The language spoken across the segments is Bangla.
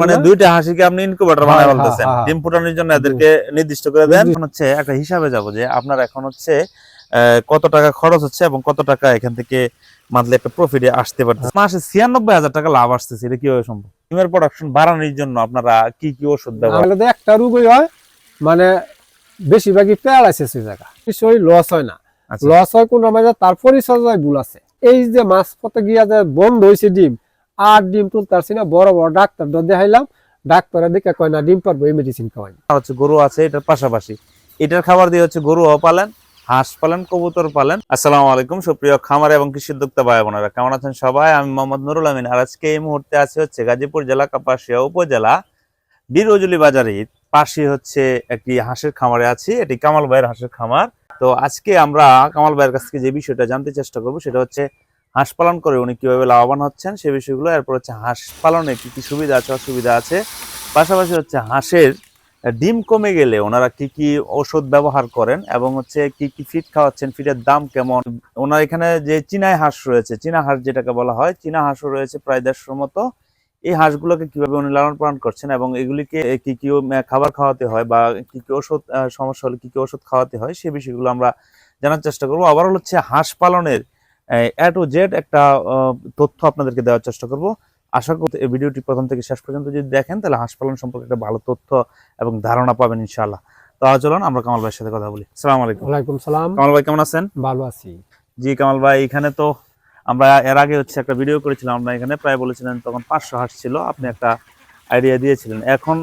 মানে দুইটা হাসিকে আপনি ইনকিউবেটর বানায় হ্যাঁ, বলতেছেন হ্যাঁ, হ্যাঁ। ডিম ফুটানোর জন্য এদেরকে নির্দিষ্ট করে দেন। হচ্ছে একটা হিসাবে যাব যে আপনার এখন হচ্ছে কত টাকা খরচ হচ্ছে এবং কত টাকা এখান থেকে মান্থলি একটা প্রফিটে আসতে পারতেছে। মাসে ছিয়ানব্বই হাজার টাকা লাভ আসতেছে। এটা কীভাবে সম্ভব? ডিমের প্রোডাকশন বাড়ানোর জন্য আপনারা কি কি ওষুধ ব্যবহার আমাদের একটা রোগই হয় মানে বেশিরভাগই প্যারালাইসিস হয়ে জায়গা কিছুই লস হয় না। আচ্ছা। লস হয় কোন মাঝে তার পরিচর্যায় ভুল আছে। এই যে মাছ পথে গিয়া যে বন্ধ হয়েছে ডিম আর ডিম তুলতে পারছি না, বড় বড় ডাক্তার দেখাইলাম, ডাক্তারে দেখে কয় না, ডিম পারব, এই মেডিসিন খাওয়াই। হচ্ছে গরু আছে, এটার পাশাপাশি। এটার খাবার দিয়ে হচ্ছে গরু পালেন, হাঁস পালেন, কবুতর পালেন। আসসালামু আলাইকুম, সুপ্রিয় খামার এবং কৃষি উদ্যোক্তা ভাই বোনেরা, কেমন আছেন সবাই? আমি মোহাম্মদ নুরুল আমিন, আর আজকে এই মুহূর্তে আছে হচ্ছে গাজীপুর জেলা, কাপাসিয়া উপজেলা, বীরজলি বাজারে। পাশে হচ্ছে একটি হাঁসের খামারে আছি, এটি কামাল ভাইয়ের হাঁসের খামার। তো আজকে আমরা কামাল ভাইয়ের কাছ থেকে যে বিষয়টা জানতে চেষ্টা করব, সেটা হচ্ছে হাঁস পালন করে উনি কীভাবে লাভবান হচ্ছেন সে বিষয়গুলো, এরপর হচ্ছে হাঁস পালনে কী কী সুবিধা আছে, অসুবিধা আছে। পাশাপাশি হচ্ছে হাঁসের ডিম কমে গেলে ওনারা কি কি ওষুধ ব্যবহার করেন এবং হচ্ছে কি কি ফিড খাওয়াচ্ছেন ফিডের দাম কেমন? ওনার এখানে যে চীনায় হাঁস রয়েছে, চীনা হাঁস যেটাকে বলা হয়, চীনা হাঁসও রয়েছে প্রায় দেড়শোর মতো। এই হাঁসগুলোকে কীভাবে উনি লালন পালন করছেন এবং এগুলিকে কি কি খাবার খাওয়াতে হয় বা কি কি ওষুধ সমস্যা হলে কি কি ওষুধ খাওয়াতে হয় সে বিষয়গুলো আমরা জানার চেষ্টা করব। আবার হচ্ছে হাঁস পালনের এ টু জেড একটা তথ্য আপনাদেরকে দেওয়ার চেষ্টা করব। আশা করতে এই ভিডিওটি প্রথম থেকে শেষ পর্যন্ত যদি দেখেন তাহলে হাঁস পালন সম্পর্কে একটা ভালো তথ্য এবং ধারণা পাবেন ইনশাআল্লাহ। তো চলুন আমরা কামাল ভাইয়ের সাথে কথা বলি। সালাম আলাইকুম। ওয়ালাইকুম সালাম। কামাল ভাই কেমন আছেন? ভালো আছি। জি কামাল ভাই এখানে তো আমরা এর আগে হচ্ছে একটা ভিডিও করেছিলাম আমরা এখানে প্রায় বলেছিলেন তখন পাঁচশো হাঁস ছিল আপনি একটা আইডিয়া দিয়েছিলেন। এখন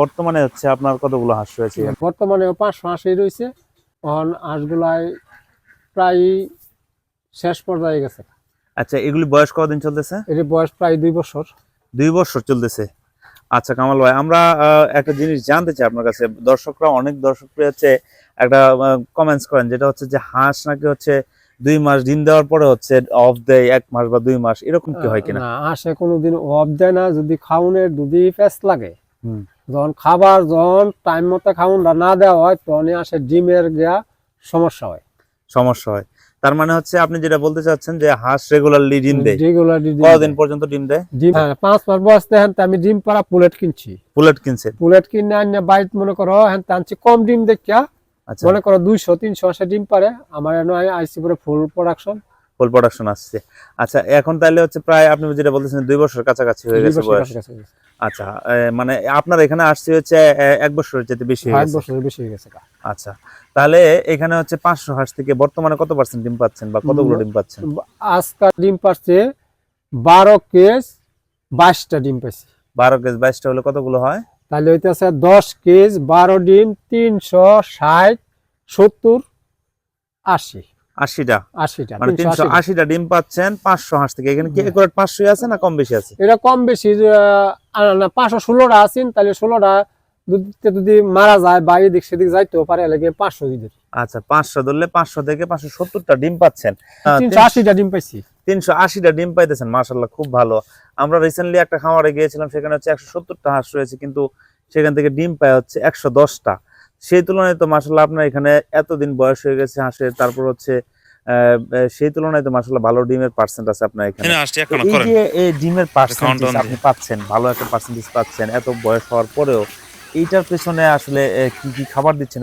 বর্তমানে হচ্ছে আপনার কতগুলো হাঁস রয়েছে? বর্তমানে পাঁচশো আশি রয়েছে। তখন হাঁসগুলাই প্রায় শেষ পর্যায়ে গেছে। আচ্ছা এগুলি বয়স কতদিন চলতেছে? এর বয়স প্রায় দুই বছর। দুই বছর চলতেছে। আচ্ছা কামাল ভাই আমরা একটা জিনিস জানতে চাই আপনার কাছে। দর্শকরা অনেক দর্শক হচ্ছে একটা কমেন্টস করেন যেটা হচ্ছে যে হাঁস নাকি হচ্ছে দুই মাস ডিম দেওয়ার পরে হচ্ছে অফ দেয় এক মাস বা দুই মাস এরকম কি হয় কিনা? না আসে কোনোদিন অফ দেয় না। যদি খাউনের যদি ফেস লাগে হুম। যখন খাবার যখন টাইম মতো খাউনটা না দেওয়া হয় তখনই আসে ডিমের গিয়া সমস্যা হয়। সমস্যা হয়। তার মানে হচ্ছে আপনি যেটা বলতে চাচ্ছেন যে হাঁস রেগুলারলি ডিম দেয়। রেগুলারলি ডিম কতদিন পর্যন্ত ডিম দেয়? ডিম হ্যাঁ, পাঁচ মাস বয়স দেখেন তো আমি ডিম পাড়া পুলেট কিনছি। পুলেট কিনছে পুলেট কিনে আনে বাইট মনে করো হ্যাঁ আনছি কম ডিম দেখিয়া। আচ্ছা। মনে করো দুইশো তিনশো আসে ডিম পারে আমার এনে আইসি পরে ফুল প্রোডাকশন ফুল প্রোডাকশন আসছে। আচ্ছা এখন তাহলে হচ্ছে প্রায় আপনি যেটা বলতেছেন দুই বছর কাছাকাছি হয়ে গেছে বয়স। আচ্ছা মানে আপনার এখানে আসছে হচ্ছে এক বছরের চেয়ে বেশি হয়ে। বছরের বেশি হয়ে গেছে আচ্ছা তাহলে এখানে হচ্ছে পাঁচশো হাঁস থেকে বর্তমানে কত পার্সেন্ট ডিম পাচ্ছেন বা কতগুলো ডিম পাচ্ছেন? আজকাল ডিম পাচ্ছে বারো কেজ বাইশটা ডিম পাইছি। বারো কেজি বাইশটা হলে কতগুলো হয়? তাহলে হইতেছে দশ কেজ বারো ডিম তিনশো ষাট সত্তর আশি। আশিটা। আশিটা মানে তিনশো আশিটা। ডিম পাচ্ছেন পাঁচশো হাঁস থেকে। এখানে কি একুরেট পাঁচশোই আছে না কম বেশি আছে? এটা কম বেশি পাঁচশো ষোলোটা আছেন তাহলে ষোলোটা যদি যদি মারা যায় বা এদিক সেদিক যাইতেও পারে লাগে পাঁচশো দিতে আচ্ছা পাঁচশো ধরলে পাঁচশো থেকে পাঁচশো সত্তরটা ডিম পাচ্ছেন। তিনশো আশিটা ডিম পাইছি। তিনশো আশিটা ডিম পাইতেছেন মার্শাল্লাহ খুব ভালো। আমরা রিসেন্টলি একটা খামারে গিয়েছিলাম সেখানে হচ্ছে একশো সত্তরটা হাঁস রয়েছে কিন্তু সেখান থেকে ডিম পায় হচ্ছে একশো দশটা। সেই তুলনায় তো মার্শাল্লাহ আপনার এখানে এতদিন বয়স হয়ে গেছে হাঁসের তারপর হচ্ছে সেই তুলনায় তো মার্শাল্লাহ ভালো ডিমের পার্সেন্ট আছে আপনার এখানে। এই যে এই ডিমের পার্সেন্টেজ আপনি পাচ্ছেন ভালো একটা পার্সেন্টেজ পাচ্ছেন এত বয়স হওয়ার পরেও এইটার পেছনে আসলে কি কি খাবার দিচ্ছেন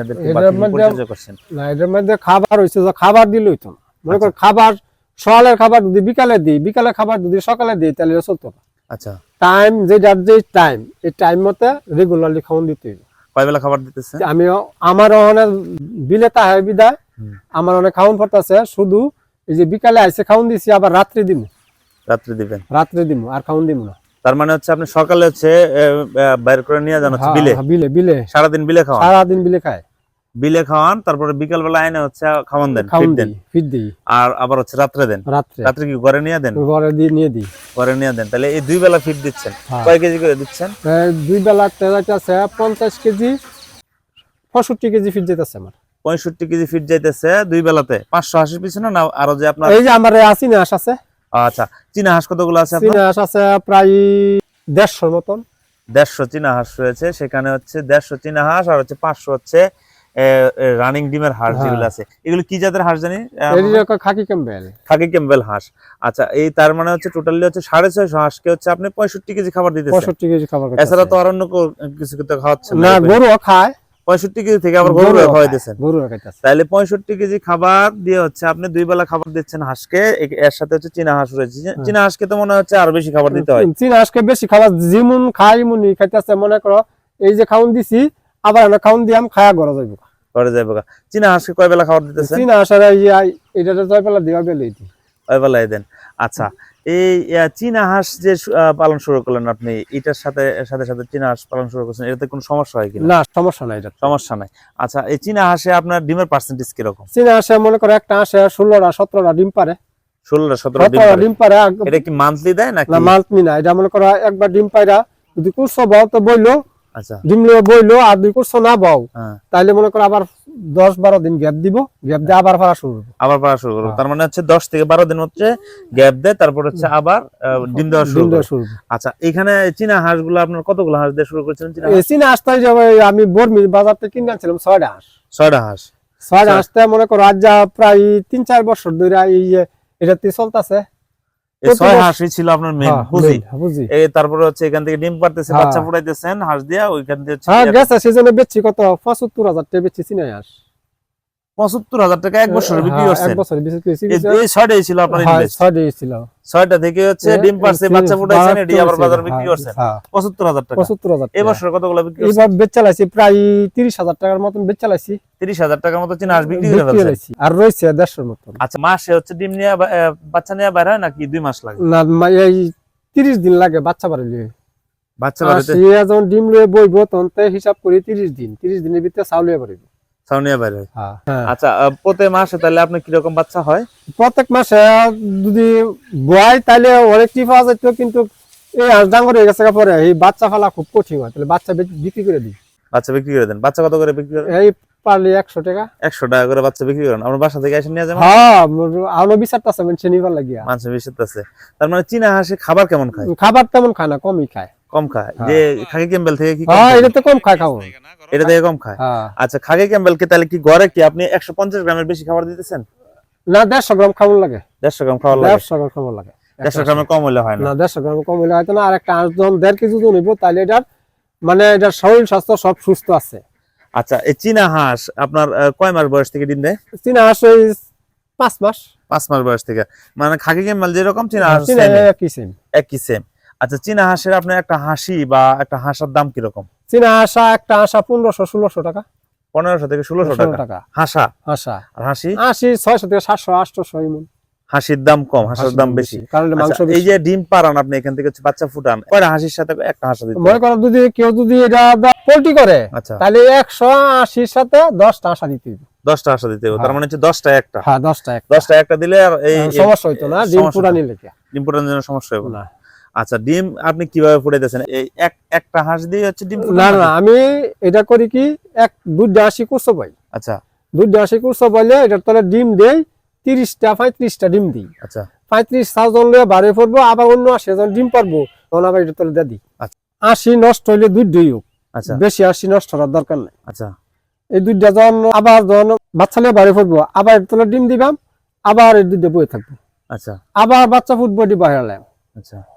পরিচর্যা করছেন? না এটার মধ্যে খাবার হয়েছে যে খাবার দিল হইতো না। মনে আচ্ছা। খাবার সকালের খাবার যদি বিকালে দিই বিকালে খাবার যদি সকালে দিই তাহলে চলতো না। আচ্ছা। টাইম যেটার যে টাইম এই টাইম মতে রেগুলারলি খাওয়ান দিতে হইবে কয় বেলা খাবার দিতেছে? আমি আমার অনেক বিলে তাহে বিদায় আমার অনেক খাওয়ান পড়তেছে শুধু এই যে বিকালে আইসে খাওয়ান দিছি আবার রাত্রে দিব রাত্রে দিবেন? রাত্রে দিব আর খাওয়ান দিম না। তার মানে হচ্ছে আপনি সকালে হচ্ছে বাইর করে নিয়ে যান হচ্ছে হ্যাঁ, বিলে? হ্যাঁ, বিলে বিলে। সারাদিন বিলে খাওয়া সারাদিন বিলে খায়। বিলে খাওয়ান তারপরে বিকাল বেলা আইনে হচ্ছে খাওয়ান দেন দেন। ফিট দিই। আর আবার হচ্ছে রাত্রে দেন। রাত্রে। রাত্রে কি ঘরে নিয়ে দেন? ঘরে দিয়ে নিয়ে দিই। ঘরে নিয়ে দেন। তাহলে এই দুই বেলা ফিট দিচ্ছেন। হ্যাঁ। কয় কেজি করে দিচ্ছেন? দুই বেলা তেলাইতেছে পঞ্চাশ কেজি পঁয়ষট্টি কেজি ফিট যেতেছে আমার। পঁয়ষট্টি কেজি ফিট যাইতেছে দুই বেলাতে। পাঁচশো হাঁসের পিছনে না আরও যে আপনার এই যে আমার আসি না হাঁস আছে। আচ্ছা চীনা হাঁস কতগুলো আছে আপনার? চীনা হাঁস আছে প্রায় দেড়শোর মতন। দেড়শো চীনা হাঁস রয়েছে সেখানে হচ্ছে দেড়শো চীনা হাঁস আর হচ্ছে পাঁচশো হচ্ছে রানিং ডিমের হাঁস হ্যাঁ। যেগুলো আছে। এগুলো কি জাতের হাঁস জানি? একটা খাকি ক্যাম্বেল। খাকি ক্যাম্বেল হাঁস। আচ্ছা এই তার মানে হচ্ছে টোটালি হচ্ছে সাড়ে ছয়শো হাঁসকে হচ্ছে আপনি পঁয়ষট্টি কেজি খাবার দিতেছেন। পঁয়ষট্টি কেজি খাবার এছাড়া তো আর অন্য কিছু তো খাওয়াচ্ছেন না। গরুও খায়। পঁয়ষট্টি কেজি থেকে আবার গরু খাওয়াইতেছেন খায়, তাহলে পঁয়ষট্টি কেজি খাবার দিয়ে হচ্ছে আপনি দুই বেলা খাবার দিচ্ছেন হাঁসকে। এর সাথে হচ্ছে চীনা হাঁস রয়েছে। চীনা- চীনা হাঁসকে তো মনে হচ্ছে আরও বেশি খাবার দিতে হয়। চীনা হাঁসকে বেশি খাবার যেমন খাই মুনি খাইতেছে। মনে করো এই যে খাউন দিছি আবার আমরা খাউন দিয়াম খায়া গড়া যাইব। ঘরে যাবে গা। চীনা হাঁসকে কয় বেলা খাবার দিতেছেন? চীনা হাঁসের এই যে আই- এটা জয় পেলা দেওয়া বেলে এটি ওই বেলায় দেন। আচ্ছা এই চীনা হাঁস যে পালন শুরু করলেন আপনি এটার সাথে সাথে সাথে চীনা হাঁস পালন শুরু করছেন এটাতে কোনো সমস্যা হয় কিনা? না সমস্যা নাই এটা সমস্যা নাই। আচ্ছা এই চীনা হাঁসে আপনার ডিমের পার্সেন্টেজ কীরকম? চীনা হাঁসে মনে করো একটা হাঁসে ষোলোটা সতেরোটা ডিম পারে। ষোলোটা সতেরোটা পারে। ডিম পারে এটা কি মান্থলি দেয় নাকি? না মাল্টমি না এটা মনে করো একবার ডিম পাইরা যদি বাও তো বইলো আচ্ছা। বইলো আর দুই কুরছো না বাও হ্যাঁ। মনে করো আবার দশ বারো দিন গ্যাপ দিব গ্যাপ দিয়ে আবার শুরু করব। আবার পাওয়া শুরু করব। হ্যাঁ। তার মানে হচ্ছে দশ থেকে বারো দিন হচ্ছে গ্যাপ দেয় তারপর হচ্ছে আবার ডিম দেওয়া শুরু শুরু আচ্ছা এখানে চীনা হাঁসগুলো আপনার কতগুলো হাঁস দিয়ে শুরু করেছিলেন চীনা হাঁস? আমি বর্মির বাজার থেকে কিনে আনছিলাম ছয়টা হাঁস। ছয়টা হাঁস। ছয়টা। হাঁসটা মনে করো আজ যা প্রায় তিন চার বছর ধরে এই যে এটাতে চলতেছে। ছয় হাঁসই ছিল আপনার মেন হ্যাঁ, বুঝি বুঝি। এই তারপরে হচ্ছে এখান থেকে ডিম পারতেছে হ্যাঁ। বাচ্চা ফুটাইতেছেন হাঁস দিয়া ওইখান দিয়ে হচ্ছে হ্যাঁ গেছে সেজন্য বেচছি কত? পঁচাত্তর হাজার টাকা বেচছি চীনা হাঁস। পঁচাত্তর হাজার টাকা এক বছরে বিক্রি হ্যাঁ, করছেন বছরে বিক্রি করেছি। এই- এই ছয়টাই ছিল আপনার হ্যাঁ, ছয়টা ছিল। ছয়টা থেকে হচ্ছে ডিম পারছে বাচ্চা ফুটাইছেন এটি আবার বাজারে বিক্রি করছেন। হ্যাঁ, পঁচাত্তর হাজার টাকা। পঁচাত্তর হাজার এই টাকা। বছর কতগুলো বিক্রি করছেন? বেচ চালাইছি প্রায় তিরিশ হাজার টাকার মতন বেচ চালাইছি তিরিশ হাজার টাকার মতো চীনা হাঁস বিক্রি করে বিক্রি আর রয়েছে দেড়শোর মতন। আচ্ছা মাসে হচ্ছে ডিম নিয়ে বাচ্চা নিয়ে বাইর হয় নাকি দুই মাস লাগে? না এই তিরিশ দিন লাগে বাচ্চা বাড়ি লিয়ে। বাচ্চা বাড়িতে? যখন ডিম লয়ে বইব তখন হিসাব করি তিরিশ দিন তিরিশ দিনের ভিতরে চাউল লিয়ে পারিব ছাউ নিয়ে বাইর। হয়। আচ্ছা আহ, প্রতি মাসে তাহলে আপনার কীরকম বাচ্চা হয়? প্রত্যেক মাসে যদি বয় তাহলে অনেকটি পাওয়া যেত কিন্তু এই ডাঙ্গর হয়ে গেছে পরে এই বাচ্চা ফেলা খুব কঠিন হয় তাহলে বাচ্চা বিক্রি করে দিই। বাচ্চা বিক্রি করে দেন। বাচ্চা কত করে বিক্রি করেন? এই পারলে একশো টাকা। একশো টাকা করে বাচ্চা বিক্রি করেন। আপনার বাসা থেকে এসে নিয়ে যাবেন? হ্যাঁ আলো বিচারটা আছে মানে নিবার লাগিয়া। মানুষের বিষয় আছে। তার মানে চীনা হাঁসে খাবার কেমন খায়? খাবার তেমন খায় না কমই খায়। কম খায়। হ্যাঁ। যে খাকি ক্যাম্বেল থেকে কি হ্যাঁ এটা তো কম খায় খাও এটা থেকে কম খায়। হ্যাঁ। আচ্ছা খাকি ক্যাম্বেল কে তাহলে কি গড়ে কি? আপনি একশো পঞ্চাশ গ্রামের বেশি খাবার দিতেছেন? না দেড়শো গ্রাম খাবার লাগে। দেড়শো গ্রাম খাওয়ার লাগে? দেড়শো গ্রাম খাবার লাগে। দেড়শো গ্রামের কম হলে হয় না। না দেড়শো গ্রাম কম হলে হয়তো না। আর একটা হাঁস যখন কেজি ওজন হইব তাহলে এটার মানে এটার শরীর স্বাস্থ্য সব সুস্থ আছে। আচ্ছা এই চীনা হাঁস আপনার কয় মাস বয়স থেকে ডিম দেয়? চীনা হাঁস ওই পাঁচ মাস। পাঁচ মাস বয়স থেকে। মানে খাকি ক্যাম্বেল যেরকম চীনা হাঁস চীনা same-ই, একই সেম একই সেম আচ্ছা চীনা হাঁসের আপনার একটা হাসি বা একটা হাঁসার দাম কীরকম? চীনা হাঁসা একটা হাঁসা পনেরোশো ষোলোশো টাকা। পনেরোশো থেকে ষোলোশো টাকা। হাঁসা? হাঁসা। আর হাসি? আশি ছয়শো থেকে সাতশো আটশো এমন। হাসির দাম কম হাঁসার দাম বেশি। কারণ মাংস আচ্ছা, এই যে ডিম পারান আপনি এখান থেকে বাচ্চা ফুটান কয়টা হাসির সাথে একটা হাঁসা দিতে মনে? করো যদি কেউ যদি এটা পোল্ট্রি করে আচ্ছা। তাহলে একশো আশির সাথে দশটা হাঁসা দিতে হবে। দশটা হাঁসা দিতে হবে তার হ্যাঁ। মানে হচ্ছে দশটা একটা। হ্যাঁ দশটা একটা। দশটা একটা দিলে আর এই সমস্যা হইতো না ডিম কি? ডিম ফুটানোর জন্য সমস্যা হবে না। আচ্ছা ডিম আপনি কীভাবে ফুটাইতেছেন এই এক একটা হাঁস দিয়ে হচ্ছে ডিম না না আমি এটা করি কি এক দুধটা আশি করছ পাই। আচ্ছা। দুধটা আশি করছ পাইলে এটার তলে ডিম দেই তিরিশটা পঁয়ত্রিশটা ডিম দিই। আচ্ছা। পঁয়ত্রিশ থাউজেন্ড লয়ে বাড়ি পড়ব আবার অন্য আশি জন ডিম পারব তখন আবার এটার তলে দিয়ে দিই। আচ্ছা। আশি নষ্ট হইলে দুধ দিই হোক। আচ্ছা। বেশি আশি নষ্ট হওয়ার দরকার নাই। আচ্ছা। এই দুধটা যখন আবার যখন বাচ্চা নিয়ে বাড়ি পড়ব আবার এর তলে ডিম দিবাম আবার এই দুধটা বয়ে থাকব। আচ্ছা। আবার বাচ্চা ফুটবো ডিম বাইরে আচ্ছা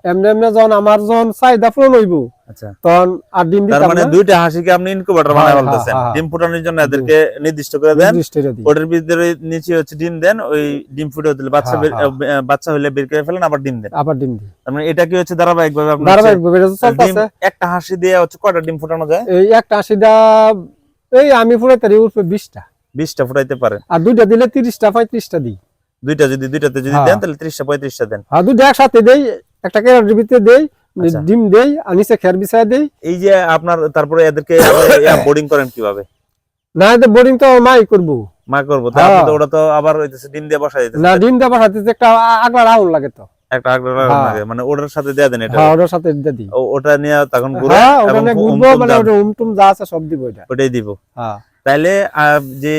এমনি এমনি যখন আমার যখন চাহিদা পূরণ হইব আচ্ছা। তখন আর ডিম তার মানে দুইটা হাসিকে আপনি ইনকিউবেটর হ্যাঁ, বানায় হ্যাঁ, বলতেছেন হ্যাঁ। ডিম ফুটানোর জন্য এদেরকে নির্দিষ্ট করে দেন। নির্দিষ্ট এটা দিই। ওটার ভিতরে নিচে হচ্ছে ডিম দেন ওই ডিম ফুটে দিলে বাচ্চা বের-। বাচ্চা হলে বের করে ফেলেন আবার ডিম দেন। আবার ডিম দিই। তার মানে এটা কি হচ্ছে এটা চলতেছে। একটা হাসি দিয়ে হচ্ছে কয়টা ডিম ফুটানো যায়? এই একটা আশিটা এই আমি পুরো তারি উঠবে বিশটা। বিশটা ফুটাইতে পারেন। আর দুইটা দিলে তিরিশটা পঁয়ত্রিশটা দিই। দুইটা যদি দুইটাতে যদি। দেন তাহলে ত্রিশটা পঁয়ত্রিশটা দেন। আর দুইটা একসাথে দেই একটা কেরার ভিতরে দেই আচ্ছা। ডিম দেই আর নিচে খেয়ার বিছায় দেই। এই যে আপনার তারপরে এদেরকে বোর্ডিং করেন কীভাবে? না এতে বোরিং তো মাই করব। মা করব তারপরে হ্যাঁ। তো ওটা তো আবার হইতেছে ডিম দিয়ে বসাই দিতেছে। না ডিমটা পাঠাতে একটা আগলা রাউন্ড লাগে তো। একটা আগলা হ্যাঁ। লাগে মানে ওটার সাথে দেয়া দেন এটা? হ্যাঁ ওটার সাথে দিয়ে দিই। ওটা নিয়ে তখন হ্যাঁ ওখানে উম মানে ওটা উমটুম যা আছে সব দিব এটা। ওটাই দিব। হ্যাঁ। তাইলে যে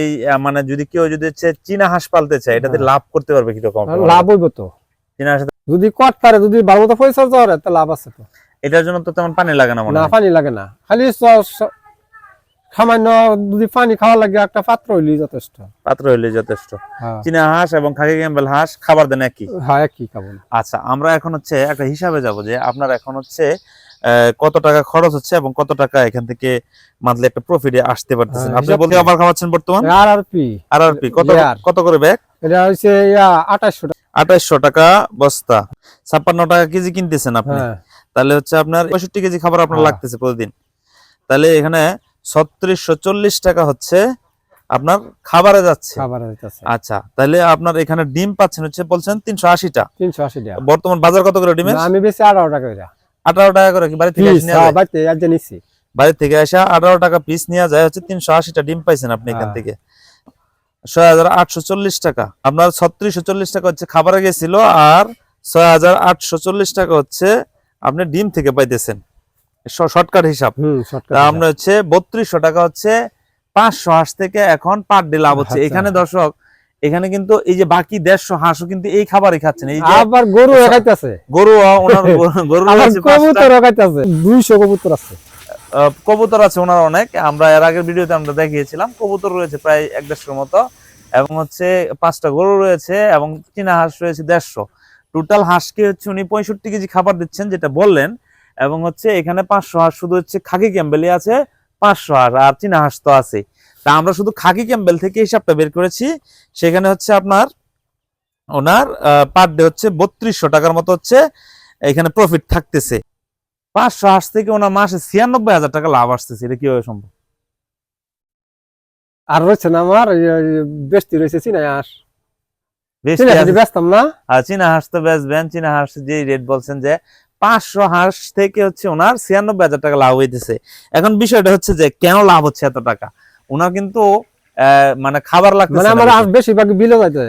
মানে যদি কেউ যদি চীনা হাঁস পালতে চায় এটাতে হ্যাঁ। লাভ করতে পারবে কীরকম? লাভ হইব তো। চীনা হাঁস যদি কট পারে যদি ভালো মতো পরিচর্যা করে তো লাভ আছে তো। এটার জন্য তো তেমন পানি লাগে না মনে না পানি লাগে না। খালি সামান্য যদি পানি খাওয়া লাগে একটা পাত্র হইলে যথেষ্ট। পাত্র হইলে যথেষ্ট। হ্যাঁ। চীনা হাঁস এবং খাকি ক্যাম্বেল হাঁস খাবার দেন একই? হ্যাঁ একই খাব। আচ্ছা আমরা এখন হচ্ছে একটা হিসাবে যাব যে আপনার এখন হচ্ছে কত টাকা খরচ হচ্ছে এবং কত টাকা এখান থেকে মান্থলি একটা প্রফিটে আসতে পারতেছেন? হ্যাঁ, আপনি বলতে। আবার খাওয়াচ্ছেন বর্তমান? আর আর পি আর আর পি কত কত করে ব্যাগ? এটা হচ্ছে ইয়া আঠাশশো টাকা। আঠাইশশো টাকা বস্তা। ছাপ্পান্ন টাকা কেজি কিনতেছেন আপনি। হ্যাঁ। তাহলে হচ্ছে আপনার পঁয়ষট্টি কেজি খাবার আপনার হ্যাঁ। লাগতেছে প্রতিদিন। তাহলে এখানে ছত্রিশশো চল্লিশ টাকা হচ্ছে আপনার খাবারে যাচ্ছে। আচ্ছা তাহলে আপনার এখানে ডিম পাচ্ছেন হচ্ছে বলছেন তিনশো আশিটা তিনশো বর্তমান বাজার কত করে ডিমের? আমি বেশি আঠারো টাকা আঠারো টাকা করে কি বাড়ি থেকে নিচ্ছি বাড়ি থেকে আসা আঠারো টাকা পিস নেওয়া যায় হচ্ছে তিনশো আশিটা ডিম পাইছেন আপনি এখান হ্যাঁ। থেকে। ছয় হাজার আটশো চল্লিশ টাকা। আপনার ছত্রিশশো চল্লিশ টাকা হচ্ছে খাবারে গেছিল আর ছয় হাজার আটশো চল্লিশ টাকা হচ্ছে আপনি ডিম থেকে পাইতেছেন। শর্টকাট হিসাব। আমরা হচ্ছে বত্রিশশো টাকা হচ্ছে পাঁচশো হাঁস থেকে এখন পার ডে লাভ হচ্ছে। আচ্ছা। এখানে দর্শক এখানে কিন্তু এই যে বাকি দেড়শো হাঁসও কিন্তু এই খাবারই খাচ্ছেন। এই যে আবার গরু খাইতেছে। গরু ওনার গরু। কবুতর খাইতেছে। দুইশো কবুতর আছে। কবুতর আছে ওনার অনেক। আমরা এর আগের ভিডিওতে আমরা দেখিয়েছিলাম, কবুতর রয়েছে প্রায় এক দেড়শোর মতো এবং হচ্ছে পাঁচটা গরু রয়েছে এবং চীনা হাঁস রয়েছে দেড়শো। টোটাল হাঁসকে হচ্ছে উনি পঁয়ষট্টি কেজি খাবার দিচ্ছেন, যেটা বললেন, এবং হচ্ছে এখানে পাঁচশো হাঁস শুধু হচ্ছে খাকি ক্যাম্বেলই আছে, পাঁচশো হাঁস, আর চীনা হাঁস তো আছে তা আমরা শুধু খাকি ক্যাম্বেল থেকে হিসাবটা বের করেছি, সেখানে হচ্ছে আপনার ওনার পার ডে হচ্ছে বত্রিশশো টাকার মতো হচ্ছে এখানে প্রফিট থাকতেছে। পাঁচশো হাঁস থেকে ওনার মাসে ছিয়ানব্বই হাজার টাকা লাভ আসতেছে। এটা কীভাবে সম্ভব? আর রয়েছে না আমার বেশি রয়েছে হাঁস? বেচতাম না? চীনা হাঁস তো বেচবেন চীনা হাঁস যে রেট বলছেন যে পাঁচশো হাঁস থেকে হচ্ছে ওনার ছিয়ানব্বই হাজার টাকা লাভ হইতেছে। এখন বিষয়টা হচ্ছে যে কেন লাভ হচ্ছে এত টাকা? ওনার কিন্তু আহ, মানে খাবার মানে আমার বেশিরভাগ বিলে যাইতে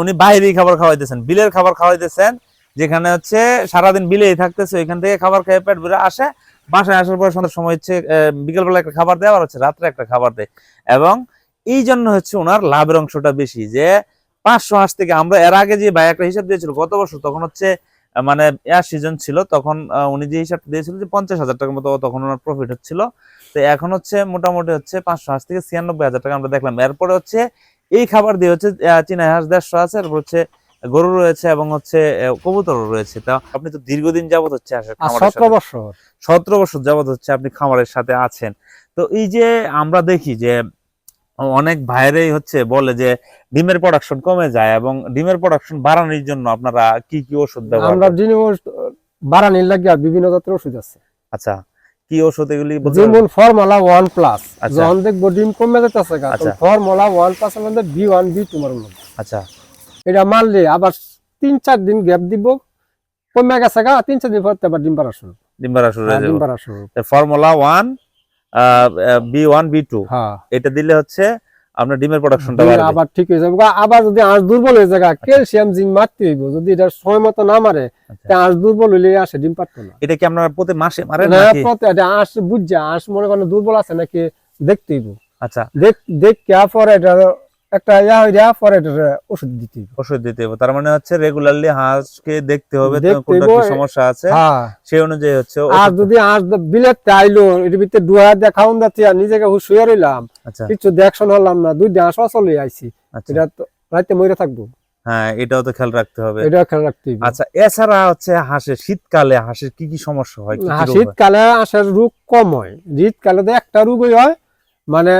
উনি বাইরেই খাবার খাওয়াইতেছেন বিলের খাবার খাওয়াইতেছেন যেখানে হচ্ছে সারাদিন বিলেই থাকতেছে, ওইখান থেকে খাবার খেয়ে পেট ভরে আসে। বাসায় আসার পর সন্ধ্যার সময় হচ্ছে বিকেলবেলা একটা খাবার দেয় আর হচ্ছে রাত্রে একটা খাবার দেয়। এবং এই জন্য হচ্ছে ওনার লাভের অংশটা বেশি যে, পাঁচশো হাঁস থেকে আমরা এর আগে যে ভাই একটা হিসাব দিয়েছিল, গত বছর তখন হচ্ছে মানে এয়ার সিজন ছিল, তখন উনি যে হিসাবটা দিয়েছিল যে পঞ্চাশ হাজার টাকার মতো তখন ওনার প্রফিট হচ্ছিল। তো এখন হচ্ছে মোটামুটি হচ্ছে পাঁচশো হাঁস থেকে ছিয়ানব্বই হাজার টাকা আমরা দেখলাম। এরপরে হচ্ছে এই খাবার দিয়ে হচ্ছে চীনা হাঁস দেড়শো আছে তারপর হচ্ছে গরু রয়েছে এবং হচ্ছে কবুতর রয়েছে তা আপনি তো দীর্ঘদিন যাবত হচ্ছে আর সতেরো বছর সতেরো বছর যাবত হচ্ছে আপনি খামারের সাথে আছেন তো এই যে আমরা দেখি যে অনেক ভাইরাই হচ্ছে বলে যে ডিমের প্রোডাকশন কমে যায় এবং ডিমের প্রোডাকশন বাড়ানোর জন্য আপনারা কি কি ওষুধ ব্যবহার আমরা? ডিনিমোর বাড়ানির লাগিয়া বিভিন্ন জাতের ওষুধ আছে আচ্ছা কি ওষুধ এগুলি? যেমন ফর্মুলা ওয়ান প্লাস আচ্ছা। যখন দেখব ডিম কমে যেতেছে আচ্ছা। ফর্মুলা ওয়ান প্লাস আমাদের বি ওয়ান বি টু মারুন আচ্ছা এটা মারলে আবার তিন চার দিন গ্যাপ দিব কমে গেছে গা তিন চার দিন পর আবার ডিম পাড়া শুরু। ডিম বাড়া শুরু হয়ে ডিম যাবে। পাড়া শুরু। Formula one B one B two এটা দিলে হচ্ছে আপনার ডিমের প্রোডাকশনটা বাড়বে। আবার ঠিক হয়ে যাবে আবার যদি আঁশ দুর্বল হয়ে যায় ক্যালসিয়াম জিঙ্ক মারতে হইব। যদি এটা সময় মতো না মারে আচ্ছা। তা আঁশ দুর্বল হইলে আসে ডিম পারতো না। এটা কি আপনারা প্রতি মাসে মারেন না প্রতি- এটা আঁশ বুঝছে আঁশ মনে করেন দুর্বল আছে নাকি দেখতে হইব। আচ্ছা। দেখ দেখ পরে এটা একটা ইয়া যায় পরে ওষুধ দিতে ওষুধ দিতে হবে তার মানে হচ্ছে রেগুলারলি হাঁসকে দেখতে হবে কোনটা কি সমস্যা আছে হ্যাঁ। সেই অনুযায়ী হচ্ছে আর যদি আঁশ বিলেতে আইলো এর ভিতরে দিয়ে খাওয়ান যাচ্ছি আর নিজেকে হুশ শুয়ে রইলাম আচ্ছা। কিছু দেখশন হলাম না দুই আঁশ চলে আইছি। আচ্ছা। এটা তো রাইতে মরে থাকব। হ্যাঁ এটাও তো খেয়াল রাখতে হবে। এটা খেয়াল রাখতে হইব। আচ্ছা এছাড়া হচ্ছে হাঁসের শীতকালে হাঁসের কি কি সমস্যা হয় হয়? শীতকালে হাঁসের রোগ কম হয়। শীতকালে তো একটা রোগই হয় মানে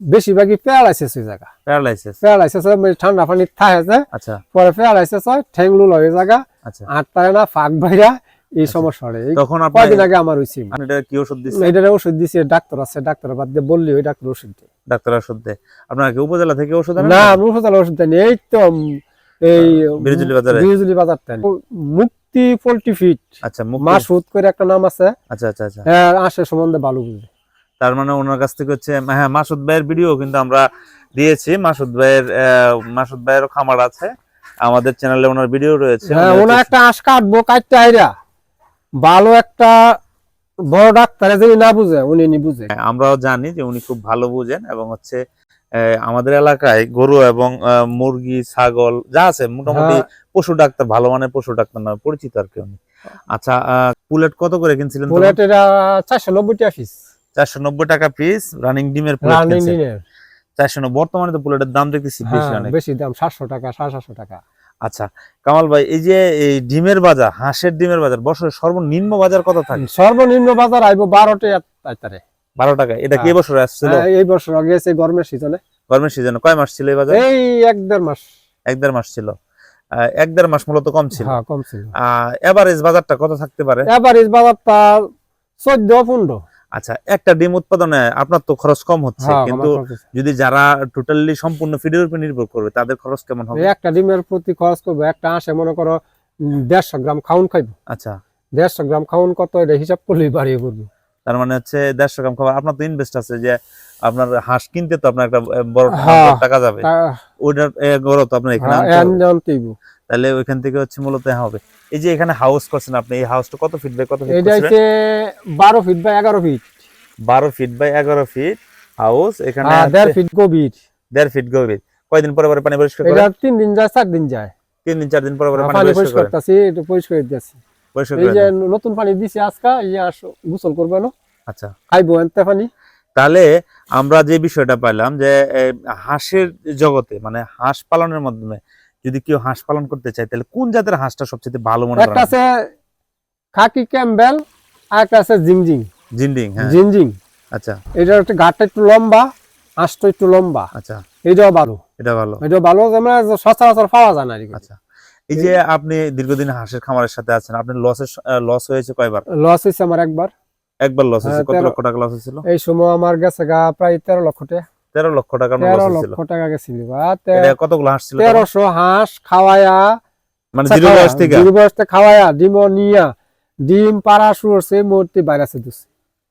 বেশিরভাগই প্যারালাইসিস হয়ে জায়গা। প্যারালাইসিস? প্যারালাইসিস ঠান্ডা পানি থাকে আচ্ছা। পরে প্যারালাইসিস হয় ঠেংলুল হয়ে জায়গা আচ্ছা। তারে না ফাঁক ভাইরা এই আচ্ছা। সমস্যা হয়। তখন আগে আমার এটা কি ওষুধ এটার ওষুধ দিছে ডাক্তার আছে ডাক্তার বাদ দিয়ে বললি ওই ডাক্তার ওষুধ দেয়। ডাক্তার ওষুধ দেয়। আপনার কি উপজেলা থেকে ওষুধ না মুফতাল ওষুধ দেয়নি এই তো এই বিরজুলি বাজারে? বিরজুলি বাজার দেন। মুক্তি পোল্ট্রি ফিট আচ্ছা মাসুদ করে একটা নাম আছে। আচ্ছা আচ্ছা আচ্ছা। হ্যাঁ আসে সম্বন্ধে ভালো বুঝে। তার মানে ওনার কাছ থেকে হচ্ছে হ্যাঁ মাসুদ ভাইয়ের ভিডিও কিন্তু আমরা দিয়েছি। মাসুদ ভাইয়ের মাসুদ ভাইয়েরও খামার আছে। আমাদের চ্যানেলে ওনার ভিডিও রয়েছে। হ্যাঁ উনি ওনা একটা আঁশ কাটবো কাটতে আইরা। ভালো একটা বড় ডাক্তারে যদি না বুঝে উনি নি বুঝে। হ্যাঁ, আমরাও জানি যে উনি খুব ভালো বুঝেন এবং হচ্ছে আমাদের এলাকায় গরু এবং মুরগি ছাগল যা আছে মোটামুটি হ্যাঁ। পশু ডাক্তার ভালো মানের পশু ডাক্তার নামে পরিচিত আর কি উনি। আচ্ছা পুলেট কত করে কিনছিলেন? বুলেট এটা চারশো নব্বইটা পিস চারশো নব্বই টাকা পিস রানিং ডিমের রানিং দিনের চারশো বর্তমানে তো প্লেটের দাম দেখতেছি বেশি হ্যাঁ অনেক। বেশি দাম সাতশো টাকা সাড়ে সাতশো টাকা। আচ্ছা কামাল ভাই এই যে এই ডিমের বাজার হাঁসের ডিমের বাজার বছরের সর্বনিম্ন বাজার কত থাকে? সর্বনিম্ন বাজার আইব বারোটি তাইতারে বারো টাকা এটা কি হ্যাঁ। বছর আসছিল? হ্যাঁ, এই বছর গেছে গরমের সিজনে গরমের সিজনে কয় মাস ছিল এই বাজার? এই এক দেড় মাস। এক দেড় মাস ছিল। এক দেড় মাস মূলত কম ছিল। হ্যাঁ কম ছিল। এভারেজ বাজারটা কত থাকতে পারে? এভারেজ বাজারটা চোদ্দ পনেরো। আচ্ছা একটা ডিম উৎপাদনে আপনার তো খরচ কম হচ্ছে হ্যাঁ কিন্তু। যদি যারা টোটালি সম্পূর্ণ ফিডের উপর নির্ভর করবে তাদের খরচ কেমন হবে একটা ডিমের প্রতি খরচ করব একটা আসে মনে করো দেড়শো গ্রাম খাউন খাইবো আচ্ছা দেড়শো গ্রাম খাউন কত এটা হিসাব করলেই বাড়িয়ে পড়ব তার মানে হচ্ছে দেড়শো গ্রাম খাবার আপনার তো ইনভেস্ট আছে যে আপনার হাঁস কিনতে তো আপনার একটা বড় হ্যাঁ। টাকা যাবে ওইটার আহ, তো আপনার এখানে। জানতেইব তাহলে ওইখান থেকে হচ্ছে মূলত হবে। এই যে এখানে হাউস করছেন আপনি এই হাউসটা কত ফিট বাই কত ফিট এটা হচ্ছে বারো ফিট বা এগারো ফিট বারো ফিট বাই এগারো ফিট হাউস এখানে আর আছে দেড় ফিট গভীর। দেড় ফিট গভীর। কয়দিন পরে পরে পানি পরিষ্কার করে এটা তিন দিন যায় চার দিন যায়। তিন দিন চার দিন পরে পরে পানি পানি পরিষ্কার পরিষ্কার করে করতেছি একটু পরিষ্কার দিতেছি। পরিষ্কার এই যে নতুন পানি দিছি আজকা এই আসো গোসল করবে না আচ্ছা। খাইবো এনতে পানি। তাহলে আমরা যে বিষয়টা পাইলাম যে হাঁসের জগতে মানে হাঁস পালনের মাধ্যমে যদি কেউ হাঁস পালন করতে চায় তাহলে কোন জাতের হাঁসটা সবচেয়ে ভালো মনে একটা আছে খাকি ক্যাম্বেল আর একটা আছে জিংজিং হ্যাঁ। জিনজিং। আচ্ছা। এটা একটা গাঠটা একটু লম্বা আঁশটা একটু লম্বা। আচ্ছা। এটাও ভালো। এটা ভালো। এটাও ভালো সচরাচর পাওয়া যায় না আচ্ছা। এই যে আপনি দীর্ঘদিন হাঁসের খামারের সাথে আছেন আপনি লসের লস হয়েছে কয়বার? লস হয়েছে আমার একবার। একবার লস হয়েছে। হ্যাঁ, কত লক্ষ টাকা লস হয়েছিল? এই সময় আমার গেছে গা প্রায় তেরো লক্ষ টাকা। তেরো লক্ষ টাকা তেরো লক্ষ টাকা গেছিল। কতগুলো হাঁস ছিল তেরোশো হাঁস খাওয়ায়া। মানে আচ্ছা, জিরো বয়স থেকে? জিরো বয়স থেকে খাওয়ায়া ডিম নিয়া। ডিম পাড়া শুরছে মূর্তি বাইরাছে দুছে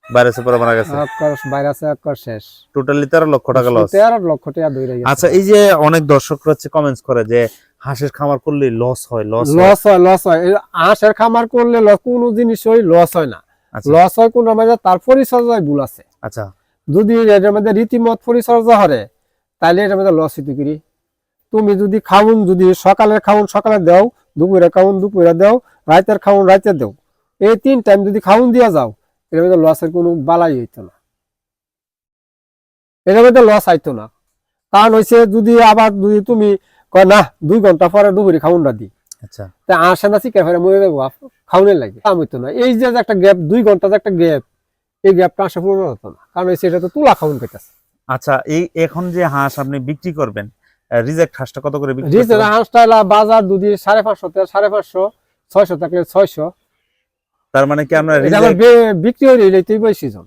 বাইরে পরে মারা গেছে। একবার শেষ। টোটালি তেরো লক্ষ টাকা লস তেরো লক্ষ টাকা দৌড়ে গেছে। আচ্ছা এই যে অনেক দর্শক হচ্ছে কমেন্টস করে যে হাঁসের খামার করলে লস হয় লস লস হয় লস হয়। হাঁসের খামার করলে কোনো জিনিসই লস হয় না। আচ্ছা। লস হয় কোন মাঝে তার পরিচর্যায় ভুল আছে। আচ্ছা। যদি এটার মধ্যে রীতিমত পরিচর্যা হরে তাহলে এটার মধ্যে লস হইতে করি। তুমি যদি খাউন যদি সকালে খাউন সকালে দাও দুপুরে খাউন দুপুরে দাও রাতের খাউন রাতে দাও এই তিন টাইম যদি খাউন দিয়া যাও এটার মধ্যে লসের কোনো বালাই হইতো না। এটার মধ্যে লস আইতো না। কারণ হইছে যদি আবার যদি তুমি কয় না দুই ঘণ্টা পরে দুপুরে খাউনটা দিই আচ্ছা। তা আসে না চিকেন ফেরে মরে যাব খাউনের লাগে। কাম হইতো না। এই যে একটা গ্যাপ দুই ঘণ্টা যে একটা গ্যাপ এই গ্যাপটা আসে পূরণ হতো না কারণ এটা তো তুলা খাউন পেতেছে। আচ্ছা এই এখন যে হাঁস আপনি বিক্রি করবেন রিজেক্ট হাঁসটা কত করে বিক্রি রিজের করতে হাঁসটা বাজার দুদি সাড়ে পাঁচশো থেকে সাড়ে পাঁচশো ছয়শো থাকলে ছয়শো। তার মানে কি আমরা বিক্রি হয়ে রইলে তুই বই সিজন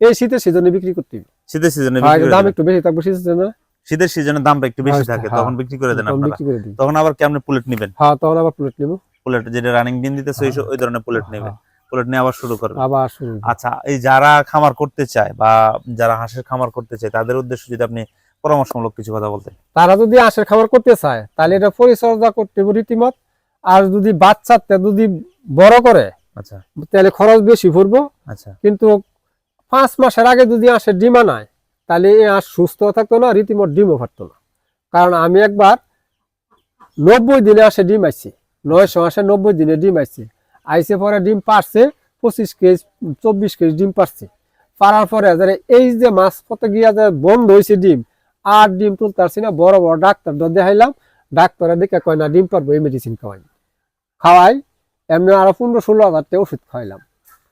এই শীতের সিজনে বিক্রি করতে হবে। শীতের সিজনে দাম একটু বেশি থাকবে শীতের সিজনে শীতের সিজনে দামটা একটু বেশি হ্যাঁ, থাকে হ্যাঁ। তখন বিক্রি করে দেন আপনারা। তখন আবার কি আপনি পুলেট নেবেন? হ্যাঁ তখন আবার প্লেট নেব। পুলেট যেটা রানিং ডিম দিতেছে ওই- ওই ধরনের পুলেট নেবেন। পুলেট নিয়ে আবার শুরু করবেন আবার শুরু আচ্ছা এই যারা খামার করতে চায় বা যারা হাঁসের খামার করতে চায় তাদের উদ্দেশ্যে যদি আপনি পরামর্শমূলক কিছু কথা বলতেন। তারা যদি হাঁসের খাবার করতে চায় তাহলে এটা পরিচর্যা করতে হবে রীতিমত। আর যদি বাচ্চাতে যদি বড় করে আচ্ছা। তাহলে খরচ বেশি পড়ব। আচ্ছা। কিন্তু পাঁচ মাসের আগে যদি হাঁসের ডিমা নাই তাহলে এ আঁশ সুস্থ থাকতো না রীতিমত ডিমও ফাটতো না। কারণ আমি একবার নব্বই দিনে আসে ডিম আইছি নয়শো আসে নব্বই দিনে ডিম আইছি। আইসে পরে ডিম পারছে পঁচিশ কেজি চব্বিশ কেজি ডিম পারছে। পারার পরে যারা এই যে মাছ পথে গিয়া যে বন্ধ হয়েছে ডিম আর ডিম তুলতে পারছি না বড় বড় ডাক্তার দেখাইলাম ডাক্তারে দেখে কয় না ডিম পারব এই মেডিসিন খাওয়াই। খাওয়াই এমনি আরও পনেরো ষোলো হাজার টাকা ওষুধ খাওয়াইলাম।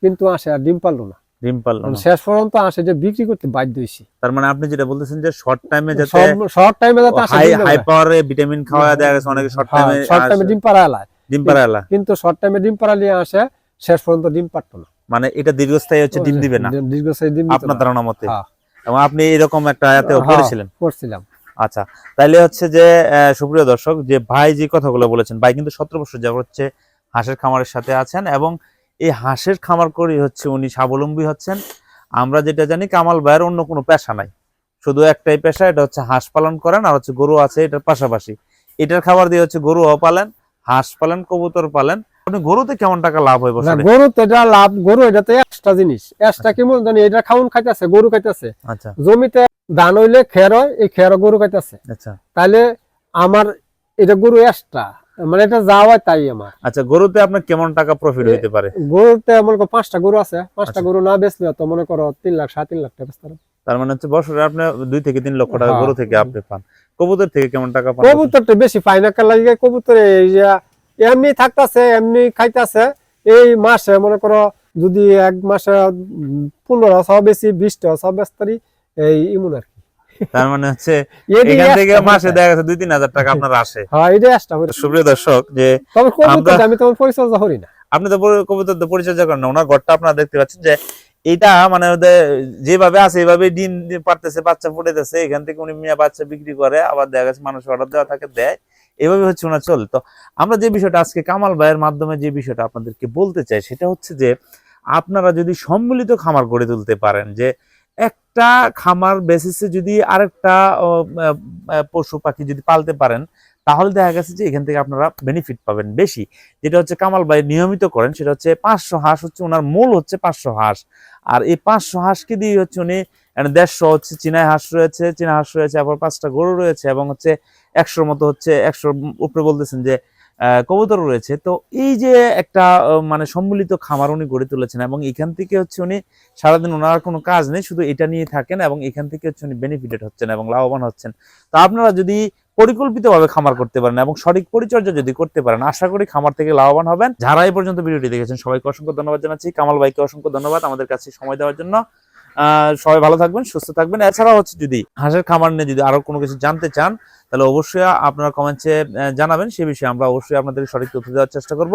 কিন্তু আসে আর ডিম পারল না। ডিম পারল না। শেষ পর্যন্ত আসে যে বিক্রি করতে বাধ্য হয়েছি তার মানে আপনি যেটা বলতেছেন যে শর্ট টাইমে যাতে শর্ট টাইমে যাতে হাই ডিম হাই দেয়। পাওয়ারে ভিটামিন খাওয়া দেখা গেছে অনেকে শর্ট হ্যাঁ, টাইমে time এ ডিম পাড়া এলায়। ডিম পাড়ালা কিন্তু শর্ট টাইমে ডিম পাড়া নিয়ে আসে শেষ পর্যন্ত ডিম পারতো না। মানে এটা দীর্ঘস্থায়ী হচ্ছে ডিম দিবে না? দীর্ঘস্থায়ী ডিম আপনার ধারণা মতে? হ্যাঁ। এবং আপনি এরকম একটা আয়াতে হ্যাঁ। পড়েছিলেন? করছিলাম আচ্ছা তাইলে হচ্ছে যে সুপ্রিয় দর্শক যে ভাই যে কথাগুলো বলেছেন ভাই কিন্তু সতেরো বছর যাবত হচ্ছে হাঁসের খামারের সাথে আছেন এবং এই হাঁসের খামার করে হচ্ছে উনি স্বাবলম্বী হচ্ছেন। আমরা যেটা জানি কামাল ভাইয়ের অন্য কোনো পেশা নাই। শুধু একটাই পেশা এটা হচ্ছে হাঁস পালন করেন আর হচ্ছে গরু আছে এটার পাশাপাশি। এটার খাবার দিয়ে হচ্ছে গরুও পালেন হাঁস পালেন কবুতর পালেন আপনি গরুতে কেমন টাকা লাভ হয় বছরে? গরু তো এটা লাভ গরু এটা তো এক্সট্রা জিনিস। এক্সট্রা কেমন জানি এটা খাউন খাইতেছে গরু খাইতেছে। আচ্ছা। জমিতে ধান হইলে খের হয় এই খের গরু খাইতেছে। আচ্ছা। তাহলে আমার এটা গরু এক্সট্রা মানে এটা যা হয় তাই আমার। আচ্ছা গরুতে আপনার কেমন টাকা প্রফিট হইতে পারে? গরুতে মনে করো পাঁচটা গরু আছে পাঁচটা আচ্ছা। গরু না বেচলে তো মনে করো তিন লাখ সাড়ে তিন লাখ টাকা তার মানে হচ্ছে বছরে আপনি দুই থেকে তিন লক্ষ টাকা হ্যাঁ। গরু থেকে আপনি পান। কবুতর থেকে কেমন টাকা পান? কবুতরটা বেশি পাই না লাগে কবুতরে এই যে এমনি থাকতাছে এমনি খাইতাছে এই মাসে মনে করো যদি এক মাসে পনেরো সব বেশি বিশটা সব বেচতারি এই ইমুন আর কি। তার মানে হচ্ছে এখান থেকে মাসে দেখা যাচ্ছে দুই তিন হাজার টাকা আপনার আসে। হ্যাঁ এটা যায়। সুপ্রিয় দর্শক যে তবে কবুতর আমি তোমার পরিচর্যা করি না। আপনি তো কবুতর তো পরিচর্যা করেন না ওনার ঘরটা আপনারা দেখতে পাচ্ছেন যে এটা মানে ওদের যেভাবে আছে এইভাবে ডিম পারতেছে, বাচ্চা ফুটেতেছে এখান থেকে উনি মিয়া বাচ্চা বিক্রি করে, আবার দেখা গেছে মানুষ অর্ডার দেওয়া থাকে, দেয়। এভাবে হচ্ছে ওনার চল। তো আমরা যে বিষয়টা আজকে কামাল ভাইয়ের মাধ্যমে যে বিষয়টা আপনাদেরকে বলতে চাই, সেটা হচ্ছে যে, আপনারা যদি সম্মিলিত খামার গড়ে তুলতে পারেন, যে একটা খামার বেসিসে যদি আরেকটা পশু পাখি যদি পালতে পারেন, তাহলে দেখা গেছে যে এখান থেকে আপনারা বেনিফিট পাবেন বেশি। যেটা হচ্ছে কামাল ভাই নিয়মিত করেন, সেটা হচ্ছে পাঁচশো হাঁস হচ্ছে, ওনার মূল হচ্ছে পাঁচশো হাঁস। আর এই পাঁচশো হাঁসকে দিয়ে হচ্ছে উনি দেড়শো হচ্ছে চীনা হাঁস রয়েছে চীনা হাঁস রয়েছে, আবার পাঁচটা গরু রয়েছে এবং হচ্ছে একশোর মতো হচ্ছে, একশোর উপরে বলতেছেন যে কবুতর রয়েছে। তো এই যে একটা মানে সম্মিলিত খামার উনি গড়ে তুলেছেন এবং এখান থেকে হচ্ছে উনি সারাদিন ওনার কোনো কাজ নেই, শুধু এটা নিয়ে থাকেন এবং এখান থেকে হচ্ছে উনি বেনিফিটেড হচ্ছেন এবং লাভবান হচ্ছেন। তো আপনারা যদি পরিকল্পিতভাবে খামার করতে পারেন এবং সঠিক পরিচর্যা যদি করতে পারেন, আশা করি খামার থেকে লাভবান হবেন। যারা এই পর্যন্ত ভিডিওটি দেখেছেন, সবাইকে অসংখ্য ধন্যবাদ জানাচ্ছি। কামাল ভাইকে অসংখ্য ধন্যবাদ আমাদের কাছে সময় দেওয়ার জন্য। সবাই ভালো থাকবেন, সুস্থ থাকবেন। এছাড়াও হচ্ছে যদি হাঁসের খামার নিয়ে যদি আরও কোনো কিছু জানতে চান, তাহলে অবশ্যই আপনারা কমেন্টসে জানাবেন। সে বিষয়ে আমরা অবশ্যই আপনাদের সঠিক তথ্য দেওয়ার চেষ্টা করব।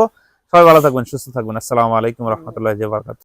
সবাই ভালো থাকবেন, সুস্থ থাকবেন। আসসালামু আলাইকুম রহমতুল্লাহ